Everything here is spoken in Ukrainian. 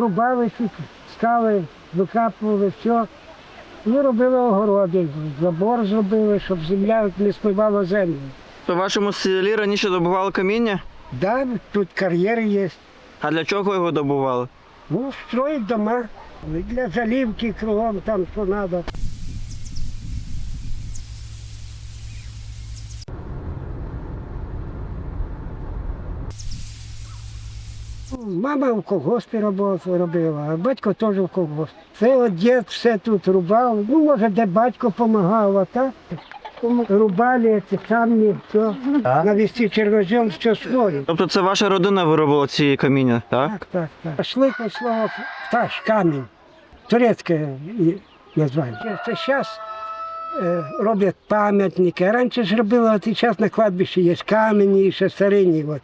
рубали ці скали, викапували, все. Ну, робили огороди, забор зробили, щоб земля не спливала землю. То в вашому селі раніше добували каміння? Да, тут кар'єри є. А для чого його добували? Ну, строїть дома. Для залівки кругом там що треба. Мама в колгоспі роботу робила, а батько теж в колгоспі. Це от дід все тут рубав. Ну, може, де батько допомагав, а так. Рубали ці камні, все. Навести червозем, все своє. Тобто це ваша родина виробила ці каміння, так? Так, так, так. Шлика слово пташ, камінь. Турецьке і- названня. Це зараз роблять пам'ятники. А раніше ж робили, от і зараз на кладбищі є камені, ще старинні. От.